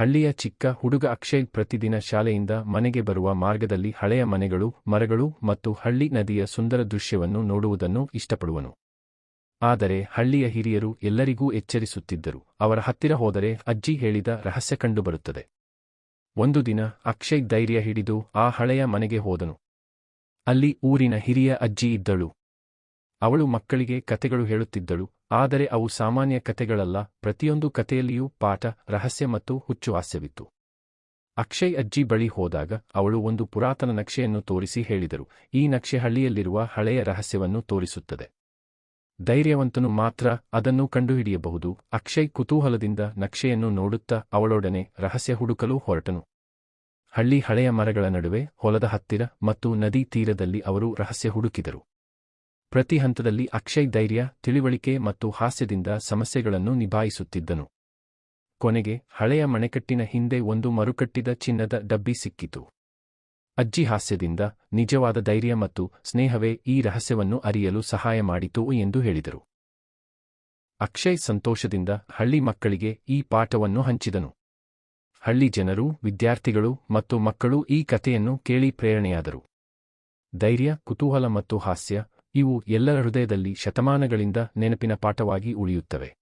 ಹಳ್ಳಿಯ ಚಿಕ್ಕ ಹುಡುಗ ಅಕ್ಷಯ್ ಪ್ರತಿದಿನ ಶಾಲೆಯಿಂದ ಮನೆಗೆ ಬರುವ ಮಾರ್ಗದಲ್ಲಿ ಹಳೆಯ ಮನೆಗಳು, ಮರಗಳು ಮತ್ತು ಹಳ್ಳಿ ನದಿಯ ಸುಂದರ ದೃಶ್ಯವನ್ನು ನೋಡುವುದನ್ನು ಇಷ್ಟಪಡುವನು. ಆದರೆ ಹಳ್ಳಿಯ ಹಿರಿಯರು ಎಲ್ಲರಿಗೂ ಎಚ್ಚರಿಸುತ್ತಿದ್ದರು. ಅವರ ಹತ್ತಿರ ಹೋದರೆ ಅಜ್ಜಿ ಹೇಳಿದ ರಹಸ್ಯ ಕಂಡುಬರುತ್ತದೆ. ಒಂದು ದಿನ ಅಕ್ಷಯ್ ಧೈರ್ಯ ಹಿಡಿದು ಆ ಹಳೆಯ ಮನೆಗೆ ಹೋದನು. ಅಲ್ಲಿ ಊರಿನ ಹಿರಿಯ ಅಜ್ಜಿ ಇದ್ದಳು. ಅವಳು ಮಕ್ಕಳಿಗೆ ಕತೆಗಳು ಹೇಳುತ್ತಿದ್ದಳು. ಆದರೆ ಅವು ಸಾಮಾನ್ಯ ಕಥೆಗಳಲ್ಲ, ಪ್ರತಿಯೊಂದು ಕಥೆಯಲ್ಲಿಯೂ ಪಾಠ, ರಹಸ್ಯ ಮತ್ತು ಹುಚ್ಚು ಹಾಸ್ಯವಿತ್ತು. ಅಕ್ಷಯ್ ಅಜ್ಜಿ ಬಳಿ ಹೋದಾಗ ಅವಳು ಒಂದು ಪುರಾತನ ನಕ್ಷೆಯನ್ನು ತೋರಿಸಿ ಹೇಳಿದರು. ಈ ನಕ್ಷೆ ಹಳ್ಳಿಯಲ್ಲಿರುವ ಹಳೆಯ ರಹಸ್ಯವನ್ನು ತೋರಿಸುತ್ತದೆ. ಧೈರ್ಯವಂತನು ಮಾತ್ರ ಅದನ್ನು ಕಂಡುಹಿಡಿಯಬಹುದು. ಅಕ್ಷಯ್ ಕುತೂಹಲದಿಂದ ನಕ್ಷೆಯನ್ನು ನೋಡುತ್ತಾ ಅವಳೊಡನೆ ರಹಸ್ಯ ಹುಡುಕಲು ಹೊರಟನು. ಹಳ್ಳಿ ಹಳೆಯ ಮರಗಳ ನಡುವೆ, ಹೊಲದ ಹತ್ತಿರ ಮತ್ತು ನದಿ ತೀರದಲ್ಲಿ ಅವರು ರಹಸ್ಯ ಹುಡುಕಿದರು. ಪ್ರತಿ ಹಂತದಲ್ಲಿ ಅಕ್ಷಯ್ ಧೈರ್ಯ, ತಿಳಿವಳಿಕೆ ಮತ್ತು ಹಾಸ್ಯದಿಂದ ಸಮಸ್ಯೆಗಳನ್ನು ನಿಭಾಯಿಸುತ್ತಿದ್ದನು. ಕೊನೆಗೆ ಹಳೆಯ ಮಣೆಕಟ್ಟಿನ ಹಿಂದೆ ಒಂದು ಮರುಕಟ್ಟಿದ ಚಿನ್ನದ ಡಬ್ಬಿ ಸಿಕ್ಕಿತು. ಅಜ್ಜಿ ಹಾಸ್ಯದಿಂದ ನಿಜವಾದ ಧೈರ್ಯ ಮತ್ತು ಸ್ನೇಹವೇ ಈ ರಹಸ್ಯವನ್ನು ಅರಿಯಲು ಸಹಾಯ ಮಾಡಿತು ಎಂದು ಹೇಳಿದರು. ಅಕ್ಷಯ್ ಸಂತೋಷದಿಂದ ಹಳ್ಳಿ ಮಕ್ಕಳಿಗೆ ಈ ಪಾಠವನ್ನು ಹಂಚಿದನು. ಹಳ್ಳಿ ಜನರು, ವಿದ್ಯಾರ್ಥಿಗಳು ಮತ್ತು ಮಕ್ಕಳು ಈ ಕಥೆಯನ್ನು ಕೇಳಿ ಪ್ರೇರಣೆಯಾದರು. ಧೈರ್ಯ, ಕುತೂಹಲ ಮತ್ತು ಹಾಸ್ಯ ಇವು ಎಲ್ಲರ ಹೃದಯದಲ್ಲಿ ಶತಮಾನಗಳಿಂದ ನೆನಪಿನ ಪಾಠವಾಗಿ ಉಳಿಯುತ್ತವೆ.